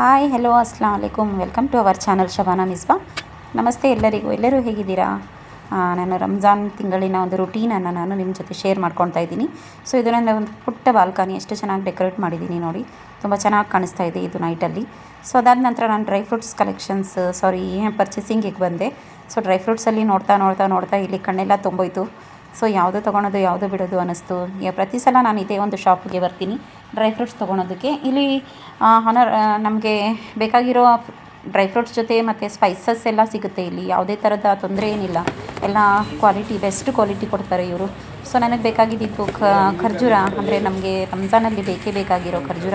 Hi hello ಅಸ್ಲಾಂ ವಲೈಕುಮ್ welcome to our channel Shabana Misba ನಮಸ್ತೆ ಎಲ್ಲರಿಗೂ ಎಲ್ಲರೂ ಹೇಗಿದ್ದೀರಾ ನಾನು ರಂಜಾನ್ ತಿಂಗಳಿನ ಒಂದು ರುಟೀನನ್ನು ನಾನು ನಿಮ್ಮ ಜೊತೆ ಶೇರ್ ಮಾಡ್ಕೊತಾ ಇದ್ದೀನಿ. ಸೊ ಇದು ನನ್ನ ಒಂದು ಪುಟ್ಟ ಬಾಲ್ಕನಿ ಎಷ್ಟು ಚೆನ್ನಾಗಿ ಡೆಕೋರೇಟ್ ಮಾಡಿದ್ದೀನಿ ನೋಡಿ. ತುಂಬ ಚೆನ್ನಾಗಿ ಕಾಣಿಸ್ತಾ ಇದೆ ಇದು ನೈಟಲ್ಲಿ ಸೊ ಅದಾದ ನಂತರ ನಾನು ಡ್ರೈ ಫ್ರೂಟ್ಸ್ ಕಲೆಕ್ಷನ್ಸ್ ಸಾರಿ ಪರ್ಚೇಸಿಂಗಿಗೆ ಬಂದೆ. ಸೊ ಡ್ರೈ ಫ್ರೂಟ್ಸಲ್ಲಿ ನೋಡ್ತಾ ನೋಡ್ತಾ ನೋಡ್ತಾ ಇಲ್ಲಿ ಕಣ್ಣೆಲ್ಲ ತುಂಬೋಯ್ತು. ಸೊ ಯಾವುದು ತೊಗೊಳೋದು, ಯಾವುದು ಬಿಡೋದು ಅನ್ನಿಸ್ತು. ಪ್ರತಿ ಸಲ ನಾನು ಇದೇ ಒಂದು ಶಾಪಿಗೆ ಬರ್ತೀನಿ. ಡ್ರೈ ಫ್ರೂಟ್ಸ್ ತೊಗೊಳೋದಕ್ಕೆ. ಇಲ್ಲಿ ಹನರ್ ನಮಗೆ ಬೇಕಾಗಿರೋ ಡ್ರೈ ಫ್ರೂಟ್ಸ್ ಜೊತೆ ಮತ್ತು ಸ್ಪೈಸಸ್ ಎಲ್ಲ ಸಿಗುತ್ತೆ ಇಲ್ಲಿ. ಯಾವುದೇ ಥರದ ತೊಂದರೆ ಏನಿಲ್ಲ. ಎಲ್ಲ ಕ್ವಾಲಿಟಿ ಬೆಸ್ಟ್ ಕ್ವಾಲಿಟಿ ಕೊಡ್ತಾರೆ ಇವರು. ಸೊ ನನಗೆ ಬೇಕಾಗಿದ್ದಿದ್ದು ಕ, ಖರ್ಜೂರ. ಅಂದರೆ ನಮಗೆ ರಂಜಾನಲ್ಲಿ ಬೇಕೇ ಬೇಕಾಗಿರೋ ಖರ್ಜೂರ.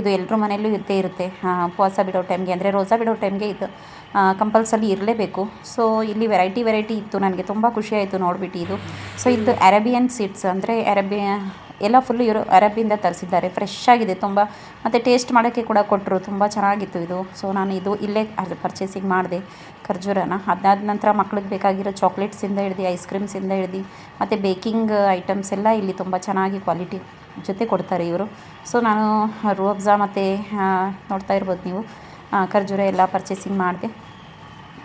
ಇದು ಎಲ್ಲರ ಮನೆಯಲ್ಲೂ ಇದ್ದೇ ಇರುತ್ತೆ. ಉಪವಾಸ ಬಿಡೋ ಟೈಮ್ಗೆ ಅಂದರೆ ರೋಸಾ ಬಿಡೋ ಟೈಮ್ಗೆ ಇದು ಕಂಪಲ್ಸರಿ ಇರಲೇಬೇಕು. ಸೊ ಇಲ್ಲಿ ವೆರೈಟಿ ವೆರೈಟಿ ಇತ್ತು. ನನಗೆ ತುಂಬ ಖುಷಿಯಾಯಿತು ನೋಡ್ಬಿಟ್ಟು ನೋಡಿಬಿಟ್ಟು ಇದು. ಸೊ ಇದು ಅರೇಬಿಯನ್ ಸೀಡ್ಸ್ ಅಂದರೆ ಅರೇಬಿಯ ಎಲ್ಲ ಫುಲ್ ಇವರು ಅರಬಿಯಿಂದ ತರಿಸಿದ್ದಾರೆ. ಫ್ರೆಶ್ ಆಗಿದೆ ತುಂಬ. ಮತ್ತು ಟೇಸ್ಟ್ ಮಾಡೋಕ್ಕೆ ಕೂಡ ಕೊಟ್ಟರು ತುಂಬ ಚೆನ್ನಾಗಿತ್ತು ಇದು. ಸೊ ನಾನು ಇದು ಇಲ್ಲೇ ಅಲ್ಲಿ ಪರ್ಚೇಸಿಂಗ್ ಮಾಡಿದೆ ಖರ್ಜೂರನ. ಅದಾದ ನಂತರ ಮಕ್ಳಿಗೆ ಬೇಕಾಗಿರೋ ಚಾಕ್ಲೇಟ್ಸಿಂದ ಹಿಡ್ದು ಐಸ್ ಕ್ರೀಮ್ಸಿಂದ ಹಿಡ್ದು, ಮತ್ತು ಬೇಕಿಂಗ್ ಐಟಮ್ಸ್ ಎಲ್ಲ ಇಲ್ಲಿ ತುಂಬ ಚೆನ್ನಾಗಿ ಕ್ವಾಲಿಟಿ ಜೊತೆ ಕೊಡ್ತಾರೆ ಇವರು. ಸೊ ನಾನು ರೂಅಬ್ಜಾ ಮತ್ತು ನೋಡ್ತಾ ಇರ್ಬೋದು ನೀವು. ಖರ್ಜೂರ ಎಲ್ಲ ಪರ್ಚೇಸಿಂಗ್ ಮಾಡಿದೆ.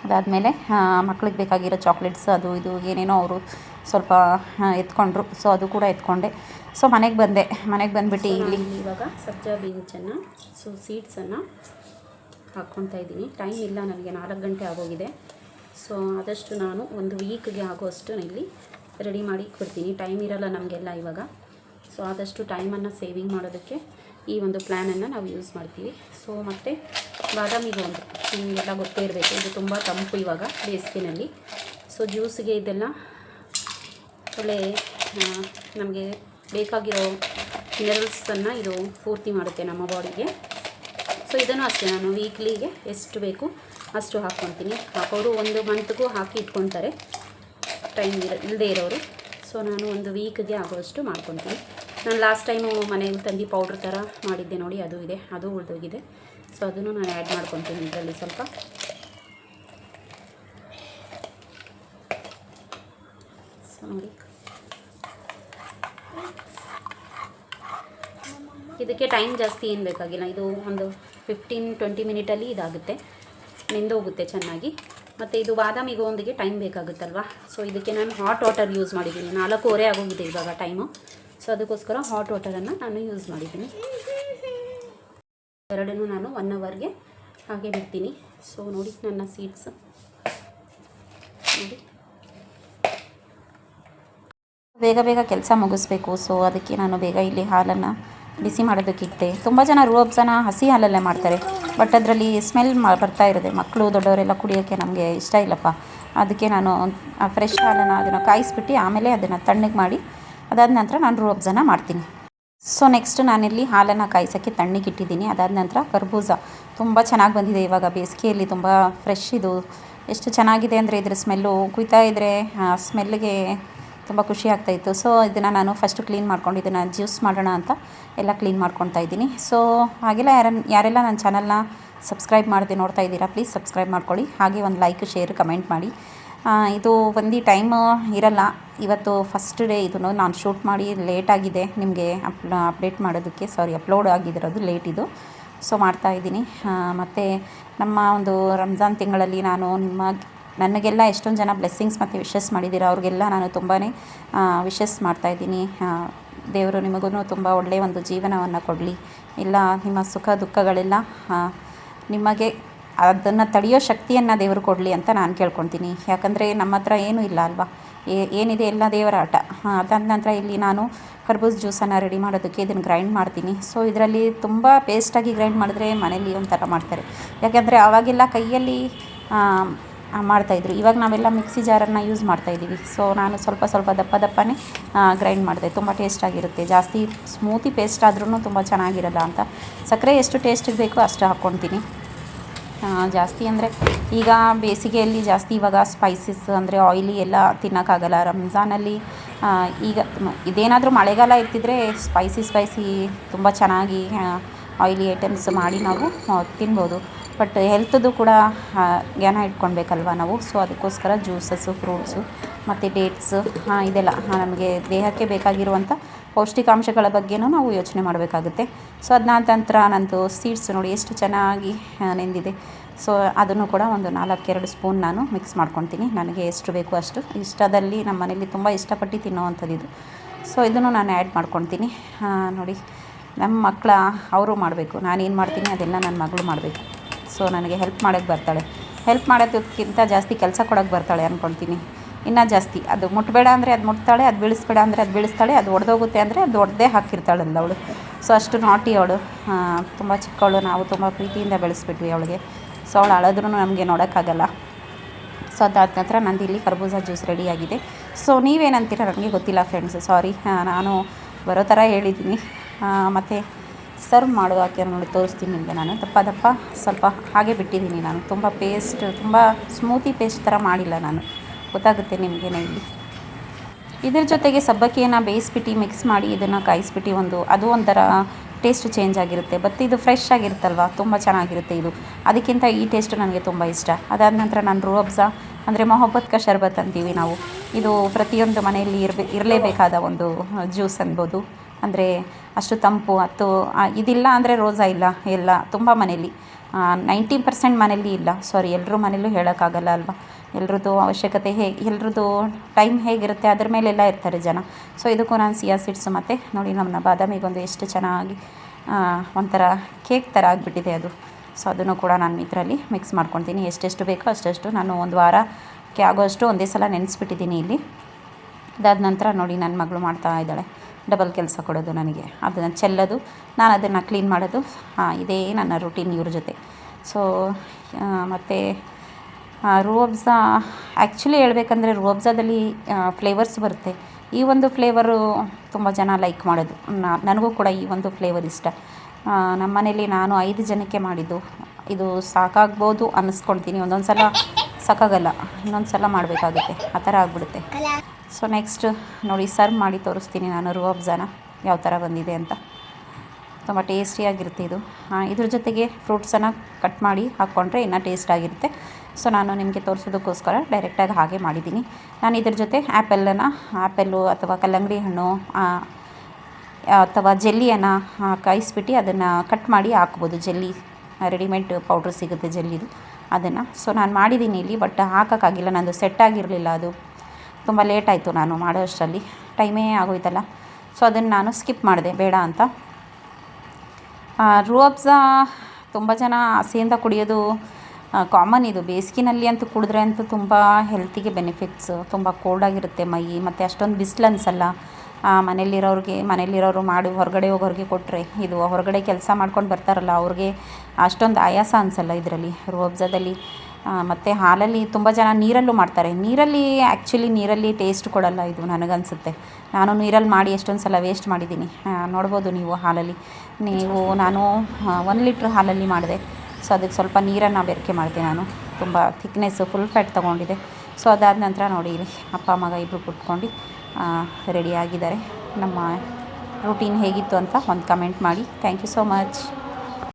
ಅದಾದಮೇಲೆ ಮಕ್ಳಿಗೆ ಬೇಕಾಗಿರೋ ಚಾಕ್ಲೇಟ್ಸ್ ಅದು ಇದು ಏನೇನೋ ಅವರು ಸ್ವಲ್ಪ ಎತ್ಕೊಂಡ್ರು. ಸೊ ಅದು ಕೂಡ ಎತ್ಕೊಂಡೆ. ಸೊ ಮನೆಗೆ ಬಂದೆ. ಮನೆಗೆ ಬಂದುಬಿಟ್ಟು ಇಲ್ಲಿ ಇವಾಗ ಸಜ್ಜಾ ಬೀನ್ಸನ್ನು ಸೊ ಸೀಡ್ಸನ್ನು ಹಾಕ್ಕೊತಾ ಇದ್ದೀನಿ. ಟೈಮ್ ಇಲ್ಲ ನನಗೆ ನಾಲ್ಕು ಗಂಟೆ ಆಗೋಗಿದೆ. ಸೊ ಆದಷ್ಟು ನಾನು ಒಂದು ವೀಕ್ಗೆ ಆಗೋಷ್ಟು ಇಲ್ಲಿ ರೆಡಿ ಮಾಡಿ ಕೊಡ್ತೀನಿ. ಟೈಮ್ ಇರಲ್ಲ ನಮಗೆಲ್ಲ ಇವಾಗ. ಸೊ ಆದಷ್ಟು ಟೈಮನ್ನು ಸೇವಿಂಗ್ ಮಾಡೋದಕ್ಕೆ ಈ ಒಂದು ಪ್ಲ್ಯಾನನ್ನು ನಾವು ಯೂಸ್ ಮಾಡ್ತೀವಿ. ಸೊ ಮತ್ತು ಬಾದಾಮಿಗೆ ಒಂದು ನಿಮಗೆಲ್ಲ ಗೊತ್ತೇ ಇರಬೇಕು, ಇದು ತುಂಬ ತಂಪು ಇವಾಗ ಬೇಸಿಗೆನಲ್ಲಿ. ಸೊ ಜ್ಯೂಸ್ಗೆ ಇದೆಲ್ಲ ಒಳ್ಳೆ ನಮಗೆ ಬೇಕಾಗಿರೋ ಮಿನರಲ್ಸನ್ನು ಇದು ಪೂರ್ತಿ ಮಾಡುತ್ತೆ ನಮ್ಮ ಬಾಡಿಗೆ. ಸೊ ಇದನ್ನು ಅಷ್ಟೇ ನಾನು ವೀಕ್ಲಿಗೆ ಎಷ್ಟು ಬೇಕು ಅಷ್ಟು ಹಾಕ್ಕೊತೀನಿ ಹಾಕೋರು ಒಂದು ಮಂತ್ಗೂ ಹಾಕಿ ಇಟ್ಕೊತಾರೆ ಟೈಮ್ ಇರ ಇಲ್ಲದೆ ಇರೋರು. ಸೊ ನಾನು ಒಂದು ವೀಕ್ಗೆ ಆಗೋಷ್ಟು ಮಾಡ್ಕೊತೀನಿ ನಾನು ಲಾಸ್ಟ್ ಟೈಮು ಮನೆಯಲ್ಲಿ ತಂದು ಪೌಡ್ರ್ ಥರ ಮಾಡಿದ್ದೆ ನೋಡಿ, ಅದು ಇದೆ, ಅದು ಉಳಿದೋಗಿದೆ. ಸೊ ಅದನ್ನು ನಾನು ಆ್ಯಡ್ ಮಾಡ್ಕೊತೀನಿ ಇದರಲ್ಲಿ ಸ್ವಲ್ಪ. ಸೊ ಇದಕ್ಕೆ ಟೈಮ್ ಜಾಸ್ತಿ ಏನು ಬೇಕಾಗಿಲ್ಲ, ಇದು ಒಂದು ಫಿಫ್ಟೀನ್ ಟ್ವೆಂಟಿ ಮಿನಿಟಲ್ಲಿ ಇದಾಗುತ್ತೆ. ನೆಂದೋಗುತ್ತೆ ಚೆನ್ನಾಗಿ. ಮತ್ತು ಇದು ಬಾದಾಮಿ ಗೋಂದಿಗೆ ಟೈಮ್ ಬೇಕಾಗುತ್ತಲ್ವಾ? ಸೊ ಇದಕ್ಕೆ ನಾನು ಹಾಟ್ ವಾಟರ್ ಯೂಸ್ ಮಾಡಿದ್ದೀನಿ. ನಾಲ್ಕೂವರೆ ಆಗೋಗಿದೆ ಇವಾಗ ಟೈಮು ಸೊ ಅದಕ್ಕೋಸ್ಕರ ಹಾಟ್ ವಾಟರನ್ನು ನಾನು ಯೂಸ್ ಮಾಡಿದ್ದೀನಿ. ಎರಡನ್ನೂ ನಾನು ಒನ್ ಅವರ್ಗೆ ಹಾಗೆ ಬಿಡ್ತೀನಿ. ಸೊ ನೋಡಿ ನನ್ನ ಸೀಡ್ಸ್ ನೋಡಿ. ಬೇಗ ಬೇಗ ಕೆಲಸ ಮುಗಿಸ್ಬೇಕು. ಸೊ ಅದಕ್ಕೆ ನಾನು ಬೇಗ ಇಲ್ಲಿ ಹಾಲನ್ನು ಬಿಸಿ ಮಾಡೋದಕ್ಕಿಟ್ಟೆ ತುಂಬ ಜನ ರೂಅಬ್ಸನ ಹಸಿ ಹಾಲಲ್ಲೇ ಮಾಡ್ತಾರೆ. ಬಟ್ ಅದರಲ್ಲಿ ಸ್ಮೆಲ್ ಬರ್ತಾ ಇರುತ್ತೆ. ಮಕ್ಕಳು ದೊಡ್ಡವರೆಲ್ಲ ಕುಡಿಯೋಕ್ಕೆ ನಮಗೆ ಇಷ್ಟ ಇಲ್ಲಪ್ಪ. ಅದಕ್ಕೆ ನಾನು ಫ್ರೆಶ್ ಹಾಲನ್ನು ಅದನ್ನು ಕಾಯಿಸ್ಬಿಟ್ಟು ಆಮೇಲೆ ಅದನ್ನು ತಣ್ಣಗೆ ಮಾಡಿ ಅದಾದ ನಂತರ ನಾನು ರೋಬ್ಸನ್ನು ಮಾಡ್ತೀನಿ. ಸೊ ನೆಕ್ಸ್ಟ್ ನಾನಿಲ್ಲಿ ಹಾಲನ್ನು ಕಾಯಿಸೋಕ್ಕೆ ತಣ್ಣಗೆ ಇಟ್ಟಿದ್ದೀನಿ. ಅದಾದ ನಂತರ ಕರ್ಬೂಜ. ತುಂಬ ಚೆನ್ನಾಗಿ ಬಂದಿದೆ ಇವಾಗ. ಬೇಸಿಗೆಯಲ್ಲಿ ತುಂಬ ಫ್ರೆಶ್ ಇದು. ಎಷ್ಟು ಚೆನ್ನಾಗಿದೆ ಅಂದರೆ ಇದ್ರ ಸ್ಮೆಲ್ಲು ಕುಯ್ತಾ ಇದ್ದರೆ ಸ್ಮೆಲ್ಗೆ ತುಂಬ ಖುಷಿ ಆಗ್ತಾಯಿತ್ತು ಸೊ ಇದನ್ನು ನಾನು ಫಸ್ಟು ಕ್ಲೀನ್ ಮಾಡ್ಕೊಂಡು ಇದನ್ನು ಜ್ಯೂಸ್ ಮಾಡೋಣ ಅಂತ ಎಲ್ಲ ಕ್ಲೀನ್ ಮಾಡ್ಕೊತಾ ಇದ್ದೀನಿ. ಸೊ ಹಾಗೆಲ್ಲ ಯಾರ ಯಾರೆಲ್ಲ ನನ್ನ ಚಾನಲ್ನ ಸಬ್ಸ್ಕ್ರೈಬ್ ಮಾಡಿದೆ ನೋಡ್ತಾ ಇದ್ದೀರಾ ಪ್ಲೀಸ್ ಸಬ್ಸ್ಕ್ರೈಬ್ ಮಾಡ್ಕೊಳ್ಳಿ. ಹಾಗೆ ಒಂದು ಲೈಕ್ ಶೇರ್ ಕಮೆಂಟ್ ಮಾಡಿ. ಇದು ಒಂದು ಟೈಮ್ ಇರಲ್ಲ. ಇವತ್ತು ಫಸ್ಟ್ ಡೇ ಇದನ್ನು ನಾನು ಶೂಟ್ ಮಾಡಿ ಲೇಟ್ ಆಗಿದೆ. ನಿಮಗೆ ಅಪ್ ಅಪ್ಡೇಟ್ ಮಾಡೋದಕ್ಕೆ ಸಾರಿ ಅಪ್ಲೋಡ್ ಆಗಿರೋದು ಲೇಟ್ ಇದು. ಸೊ ಮಾಡ್ತಾ ಇದ್ದೀನಿ. ಮತ್ತು ನಮ್ಮ ಒಂದು ರಂಜಾನ್ ತಿಂಗಳಲ್ಲಿ ನಾನು ನಿಮ್ಮ, ನನಗೆಲ್ಲ ಎಷ್ಟೊಂದು ಜನ ಬ್ಲೆಸ್ಸಿಂಗ್ಸ್ ಮತ್ತು ವಿಶಸ್ ಮಾಡಿದ್ದೀರ. ಅವ್ರಿಗೆಲ್ಲ ನಾನು ತುಂಬಾ ವಿಶಸ್ ಮಾಡ್ತಾಯಿದ್ದೀನಿ ದೇವರು ನಿಮಗೂ ತುಂಬ ಒಳ್ಳೆಯ ಒಂದು ಜೀವನವನ್ನು ಕೊಡಲಿ. ಇಲ್ಲ, ನಿಮ್ಮ ಸುಖ ದುಃಖಗಳೆಲ್ಲ ನಿಮಗೆ ಅದನ್ನು ತಡೆಯೋ ಶಕ್ತಿಯನ್ನು ದೇವರು ಕೊಡಲಿ ಅಂತ ನಾನು ಕೇಳ್ಕೊತೀನಿ. ಯಾಕಂದರೆ ನಮ್ಮ ಹತ್ರ ಏನೂ ಇಲ್ಲ ಅಲ್ವಾ? ಏನಿದೆ ಎಲ್ಲ ದೇವರ ಆಟ. ಅದಾದ ನಂತರ ಇಲ್ಲಿ ನಾನು ಕರ್ಬೂಜ್ ಜ್ಯೂಸನ್ನು ರೆಡಿ ಮಾಡೋದಕ್ಕೆ ಇದನ್ನು ಗ್ರೈಂಡ್ ಮಾಡ್ತೀನಿ. ಸೊ ಇದರಲ್ಲಿ ತುಂಬ ಪೇಸ್ಟಾಗಿ ಗ್ರೈಂಡ್ ಮಾಡಿದ್ರೆ ಮನೇಲಿ ಒಂಥರ ಮಾಡ್ತಾರೆ. ಯಾಕೆಂದರೆ ಆವಾಗೆಲ್ಲ ಕೈಯಲ್ಲಿ ಮಾಡ್ತಾಯಿದ್ರು ಇವಾಗ ನಾವೆಲ್ಲ ಮಿಕ್ಸಿ ಜಾರನ್ನು ಯೂಸ್ ಮಾಡ್ತಾಯಿದ್ದೀವಿ ಸೊ ನಾನು ಸ್ವಲ್ಪ ಸ್ವಲ್ಪ ದಪ್ಪ ದಪ್ಪನೇ ಗ್ರೈಂಡ್ ಮಾಡಿದೆ. ತುಂಬ ಟೇಸ್ಟಾಗಿರುತ್ತೆ ಜಾಸ್ತಿ ಸ್ಮೂತಿ ಪೇಸ್ಟ್ ಆದ್ರೂ ತುಂಬ ಚೆನ್ನಾಗಿರಲ್ಲ ಅಂತ. ಸಕ್ಕರೆ ಎಷ್ಟು ಟೇಸ್ಟಿಗೆ ಬೇಕೋ ಅಷ್ಟು ಹಾಕ್ಕೊಳ್ತೀನಿ ಆ, ಜಾಸ್ತಿ ಅಂದರೆ ಈಗ ಬೇಸಿಗೆಯಲ್ಲಿ ಜಾಸ್ತಿ ಇವಾಗ ಸ್ಪೈಸಸ್ ಅಂದರೆ ಆಯಿಲಿ ಎಲ್ಲ ತಿನ್ನೋಕ್ಕಾಗಲ್ಲ. ರಂಜಾನಲ್ಲಿ ಈಗ ಇದೇನಾದರೂ ಮಳೆಗಾಲ ಇರ್ತಿದ್ರೆ ಸ್ಪೈಸಿ ಸ್ಪೈಸಿ ತುಂಬ ಚೆನ್ನಾಗಿ ಆಯಿಲಿ ಐಟಮ್ಸ್ ಮಾಡಿ ನಾವು ತಿನ್ಬೋದು. ಬಟ್ ಹೆಲ್ತದ್ದು ಕೂಡ ಜ್ಞಾನ ಇಟ್ಕೊಳ್ಬೇಕಲ್ವ ನಾವು? ಸೊ ಅದಕ್ಕೋಸ್ಕರ ಜ್ಯೂಸಸ್ಸು ಫ್ರೂಟ್ಸು ಮತ್ತು ಡೇಟ್ಸು ಇದೆಲ್ಲ ನಮಗೆ ದೇಹಕ್ಕೆ ಬೇಕಾಗಿರುವಂಥ ಪೌಷ್ಟಿಕಾಂಶಗಳ ಬಗ್ಗೆನೂ ನಾವು ಯೋಚನೆ ಮಾಡಬೇಕಾಗುತ್ತೆ. ಸೊ ನಂತರ ನಂದು ಸೀಡ್ಸ್ ನೋಡಿ ಎಷ್ಟು ಚೆನ್ನಾಗಿ ನೆಂದಿದೆ. ಸೊ ಅದನ್ನು ಕೂಡ ಒಂದು ನಾಲ್ಕೆರಡು ಸ್ಪೂನ್ ನಾನು ಮಿಕ್ಸ್ ಮಾಡ್ಕೊತೀನಿ ನನಗೆ ಎಷ್ಟು ಬೇಕು ಅಷ್ಟು. ಇಷ್ಟದಲ್ಲಿ ನಮ್ಮ ಮನೇಲಿ ತುಂಬ ಇಷ್ಟಪಟ್ಟು ತಿನ್ನೋವಂಥದ್ದು ಇದು ಸೊ ಇದನ್ನು ನಾನು ಆ್ಯಡ್ ಮಾಡ್ಕೊತೀನಿ ನೋಡಿ, ನಮ್ಮ ಮಕ್ಕಳ ಅವರು ಮಾಡಬೇಕು. ನಾನೇನು ಮಾಡ್ತೀನಿ, ಅದೆಲ್ಲ ನನ್ನ ಮಗಳು ಮಾಡಬೇಕು. ಸೊ ನನಗೆ ಹೆಲ್ಪ್ ಮಾಡೋಕ್ಕೆ ಬರ್ತಾಳೆ. ಹೆಲ್ಪ್ ಮಾಡೋದಕ್ಕಿಂತ ಜಾಸ್ತಿ ಕೆಲಸ ಕೊಡೋಕ್ಕೆ ಬರ್ತಾಳೆ ಅಂದ್ಕೊಳ್ತೀನಿ ಇನ್ನೂ ಜಾಸ್ತಿ. ಅದು ಮುಟ್ಟಬೇಡ ಅಂದರೆ ಅದು ಮುಟ್ತಾಳೆ, ಅದು ಬೀಳಿಸ್ಬೇಡ ಅಂದರೆ ಅದು ಬೀಳಿಸ್ತಾಳೆ, ಅದು ಒಡೆದೋಗುತ್ತೆ ಅಂದರೆ ಅದು ಒಡೆದೇ ಹಾಕಿರ್ತಾಳಲ್ಲ ಅವಳು. ಸೊ ಅಷ್ಟು ನಾಟಿ ಅವಳು. ತುಂಬ ಚಿಕ್ಕವಳು. ನಾವು ತುಂಬ ಪ್ರೀತಿಯಿಂದ ಬೆಳೆಸ್ಬಿಟ್ವಿ ಅವಳಿಗೆ. ಸೊ ಅವಳು ಅಳದ್ರೂ ನಮಗೆ ನೋಡೋಕ್ಕಾಗಲ್ಲ. ಸೊ ಅದಾದ ನಂತರ ನಂದು ಇಲ್ಲಿ ಕರ್ಬೂಜ ಜ್ಯೂಸ್ ರೆಡಿಯಾಗಿದೆ ಸೊ ನೀವೇನಂತೀರ? ನನಗೆ ಗೊತ್ತಿಲ್ಲ ಫ್ರೆಂಡ್ಸ್ ಸಾರಿ ನಾನು ಬರೋ ಥರ ಹೇಳಿದ್ದೀನಿ ಮತ್ತು ಸರ್ವ್ ಮಾಡೋಕೆ ನೋಡಿ, ತೋರಿಸ್ತೀನಿ ನಿಮಗೆ ನಾನು. ದಪ್ಪ ದಪ್ಪ ಸ್ವಲ್ಪ ಹಾಗೆ ಬಿಟ್ಟಿದ್ದೀನಿ ನಾನು. ತುಂಬ ಪೇಸ್ಟ್ ತುಂಬ ಸ್ಮೂತಿ ಪೇಸ್ಟ್ ಥರ ಮಾಡಿಲ್ಲ ನಾನು. ಗೊತ್ತಾಗುತ್ತೆ ನಿಮಗೇನೆ ಇಲ್ಲಿ ಇದ್ರ ಜೊತೆಗೆ ಸಬ್ಬಕ್ಕಿಯನ್ನು ಬೇಯಿಸ್ಬಿಟ್ಟು ಮಿಕ್ಸ್ ಮಾಡಿ ಇದನ್ನು ಕಾಯಿಸ್ಬಿಟ್ಟು ಒಂದು, ಅದು ಒಂಥರ ಟೇಸ್ಟ್ ಚೇಂಜ್ ಆಗಿರುತ್ತೆ. ಬಟ್ ಇದು ಫ್ರೆಶ್ ಆಗಿರುತ್ತಲ್ವ? ತುಂಬ ಚೆನ್ನಾಗಿರುತ್ತೆ ಇದು. ಅದಕ್ಕಿಂತ ಈ ಟೇಸ್ಟ್ ನನಗೆ ತುಂಬ ಇಷ್ಟ. ಅದಾದ ನಂತರ ನಾನು ರೂಅಬ್ಜಾ ಅಂದರೆ ಮೊಹಬ್ಬತ್ ಕ ಶರ್ಬತ್ ಅಂತೀವಿ ನಾವು. ಇದು ಪ್ರತಿಯೊಂದು ಮನೆಯಲ್ಲಿ ಇರಬೇ, ಇರಲೇಬೇಕಾದ ಒಂದು ಜ್ಯೂಸ್ ಅನ್ಬೋದು. ಅಂದರೆ ಅಷ್ಟು ತಂಪು, ಅತ್ತು ಇದಿಲ್ಲ ಅಂದರೆ ರೋಸಾ ಇಲ್ಲ, ಎಲ್ಲ ತುಂಬ ಮನೇಲಿ ನೈಂಟಿ ಪರ್ಸೆಂಟ್ ಮನೇಲಿ ಇಲ್ಲ. ಸಾರಿ ಎಲ್ಲರೂ ಮನೇಲೂ ಹೇಳೋಕ್ಕಾಗಲ್ಲ ಅಲ್ವಾ? ಎಲ್ರದ್ದು ಅವಶ್ಯಕತೆ ಹೇಗೆ ಎಲ್ರದ್ದು ಟೈಮ್ ಹೇಗಿರುತ್ತೆ ಅದ್ರ ಮೇಲೆಲ್ಲ ಇರ್ತಾರೆ ಜನ. ಸೊ ಇದಕ್ಕೂ ನಾನು ಸಿಯಾ ಸೀಡ್ಸ್ ಮತ್ತು ನೋಡಿ ನಮ್ಮ ಬಾದಾಮಿಗೊಂದು ಎಷ್ಟು ಚೆನ್ನಾಗಿ ಒಂಥರ ಕೇಕ್ ಥರ ಆಗಿಬಿಟ್ಟಿದೆ ಅದು. ಸೊ ಅದನ್ನು ಕೂಡ ನಾನು ಇದರಲ್ಲಿ ಮಿಕ್ಸ್ ಮಾಡ್ಕೊತೀನಿ. ಎಷ್ಟೆಷ್ಟು ಬೇಕೋ ಅಷ್ಟೆಷ್ಟು ನಾನು ಒಂದು ವಾರಕ್ಕೆ ಆಗೋಷ್ಟು ಒಂದೇ ಸಲ ನೆನೆಸ್ಬಿಟ್ಟಿದ್ದೀನಿ ಇಲ್ಲಿ. ಅದಾದ ನಂತರ ನೋಡಿ ನನ್ನ ಮಗಳು ಮಾಡ್ತಾ ಇದ್ದಾಳೆ. ಡಬಲ್ ಕೆಲಸ ಕೊಡೋದು ನನಗೆ. ಅದನ್ನು ಚೆಲ್ಲೋದು, ನಾನು ಅದನ್ನು ಕ್ಲೀನ್ ಮಾಡೋದು. ಹಾಂ, ಇದೇ ನನ್ನ ರುಟೀನ್ ಇವ್ರ ಜೊತೆ. ಸೊ ಮತ್ತು ರೂಅಬ್ಜಾ ಆ್ಯಕ್ಚುಲಿ ಹೇಳ್ಬೇಕಂದ್ರೆ ರೂಅಬ್ಜಾದಲ್ಲಿ ಫ್ಲೇವರ್ಸ್ ಬರುತ್ತೆ. ಈ ಒಂದು ಫ್ಲೇವರು ತುಂಬ ಜನ ಲೈಕ್ ಮಾಡೋದು. ನನಗೂ ಕೂಡ ಈ ಒಂದು ಫ್ಲೇವರ್ ಇಷ್ಟ. ನಮ್ಮ ಮನೇಲಿ ನಾನು ಐದು ಜನಕ್ಕೆ ಮಾಡಿದ್ದು. ಇದು ಸಾಕಾಗ್ಬೋದು ಅನ್ನಿಸ್ಕೊಳ್ತೀನಿ ಒಂದೊಂದು ಸಲ ಸಾಕಾಗಲ್ಲ ಇನ್ನೊಂದು ಸಲ ಮಾಡಬೇಕಾಗುತ್ತೆ. ಆ ಥರ ಆಗಿಬಿಡುತ್ತೆ. ಸೊ ನೆಕ್ಸ್ಟ್ ನೋಡಿ ಸರ್ವ್ ಮಾಡಿ ತೋರಿಸ್ತೀನಿ ನಾನು ರೂಅಬ್ಜಾನ ಯಾವ ಥರ ಬಂದಿದೆ ಅಂತ. ತುಂಬ ಟೇಸ್ಟಿಯಾಗಿರುತ್ತೆ ಇದು. ಇದ್ರ ಜೊತೆಗೆ ಫ್ರೂಟ್ಸನ್ನು ಕಟ್ ಮಾಡಿ ಹಾಕ್ಕೊಂಡ್ರೆ ಇನ್ನೂ ಟೇಸ್ಟ್ ಆಗಿರುತ್ತೆ. ಸೊ ನಾನು ನಿಮಗೆ ತೋರಿಸೋದಕ್ಕೋಸ್ಕರ ಡೈರೆಕ್ಟಾಗಿ ಹಾಗೆ ಮಾಡಿದ್ದೀನಿ. ನಾನು ಇದ್ರ ಜೊತೆ ಆ್ಯಪಲನ್ನು ಆ್ಯಪಲ್ಲು ಅಥವಾ ಕಲ್ಲಂಗಡಿ ಹಣ್ಣು ಅಥವಾ ಜೆಲ್ಲಿಯನ್ನು ಕಾಯಿಸ್ಬಿಟ್ಟು ಅದನ್ನು ಕಟ್ ಮಾಡಿ ಹಾಕ್ಬೋದು. ಜೆಲ್ಲಿ ರೆಡಿಮೇಡ್ ಪೌಡ್ರ್ ಸಿಗುತ್ತೆ ಜೆಲ್ಲಿದು ಅದನ್ನು. ಸೊ ನಾನು ಮಾಡಿದ್ದೀನಿ ಇಲ್ಲಿ ಬಟ್ ಹಾಕೋಕ್ಕಾಗಿಲ್ಲ. ನಂದು ಸೆಟ್ ಆಗಿರಲಿಲ್ಲ ಅದು. ತುಂಬ ಲೇಟ್ ಆಯಿತು ನಾನು ಮಾಡೋ ಅಷ್ಟರಲ್ಲಿ ಟೈಮೇ ಆಗೋಯ್ತಲ್ಲ. ಸೊ ಅದನ್ನು ನಾನು ಸ್ಕಿಪ್ ಮಾಡಿದೆ. ಬೇಡ ಅಂತ. ರೂಅಬ್ಜಾ ತುಂಬ ಜನ ಆಸೆಯಿಂದ ಕುಡಿಯೋದು ಕಾಮನ್ ಇದು. ಬೇಸಿಗೆನಲ್ಲಿ ಅಂತೂ ಕುಡಿದ್ರೆ ಅಂತೂ ತುಂಬ ಹೆಲ್ತಿಗೆ ಬೆನಿಫಿಟ್ಸು ತುಂಬ ಕೋಲ್ಡಾಗಿರುತ್ತೆ ಮೈ, ಮತ್ತು ಅಷ್ಟೊಂದು ಬಿಸಿಲು ಅನಿಸಲ್ಲ ಮನೇಲಿರೋರಿಗೆ ಮನೇಲಿರೋರು ಮಾಡಿ ಹೊರಗಡೆ ಹೋಗೋರಿಗೆ ಕೊಟ್ಟರೆ ಇದು ಹೊರಗಡೆ ಕೆಲಸ ಮಾಡ್ಕೊಂಡು ಬರ್ತಾರಲ್ಲ, ಅವ್ರಿಗೆ ಅಷ್ಟೊಂದು ಆಯಾಸ ಅನಿಸಲ್ಲ ಇದರಲ್ಲಿ. ರೂಅಬ್ಜಾದಲ್ಲಿ ಮತ್ತು ಹಾಲಲ್ಲಿ ತುಂಬ ಜನ ನೀರಲ್ಲೂ ಮಾಡ್ತಾರೆ. ನೀರಲ್ಲಿ ಆ್ಯಕ್ಚುಲಿ ನೀರಲ್ಲಿ ಟೇಸ್ಟ್ ಕೊಡಲ್ಲ ಇದು ನನಗನ್ಸುತ್ತೆ. ನಾನು ನೀರಲ್ಲಿ ಮಾಡಿ ಎಷ್ಟೊಂದು ಸಲ ವೇಸ್ಟ್ ಮಾಡಿದ್ದೀನಿ. ನೋಡ್ಬೋದು ನೀವು ಹಾಲಲ್ಲಿ. ನೀವು, ನಾನು ಒಂದು ಲೀಟ್ರ್ ಹಾಲಲ್ಲಿ ಮಾಡಿದೆ. ಸೊ ಅದಕ್ಕೆ ಸ್ವಲ್ಪ ನೀರನ್ನು ಬೆರಕೆ ಮಾಡಿದೆ ನಾನು. ತುಂಬ ಥಿಕ್ನೆಸ್ಸು ಫುಲ್ ಫ್ಯಾಟ್ ತೊಗೊಂಡಿದೆ ಸೊ ಅದಾದ ನಂತರ ನೋಡಿ ಅಪ್ಪ ಮಗ ಇಬ್ಬರು ಕುತ್ಕೊಂಡು ರೆಡಿ ಆಗಿದ್ದಾರೆ. ನಮ್ಮ ರೂಟೀನ್ ಹೇಗಿತ್ತು ಅಂತ ಒಂದು ಕಮೆಂಟ್ ಮಾಡಿ. Thank you so much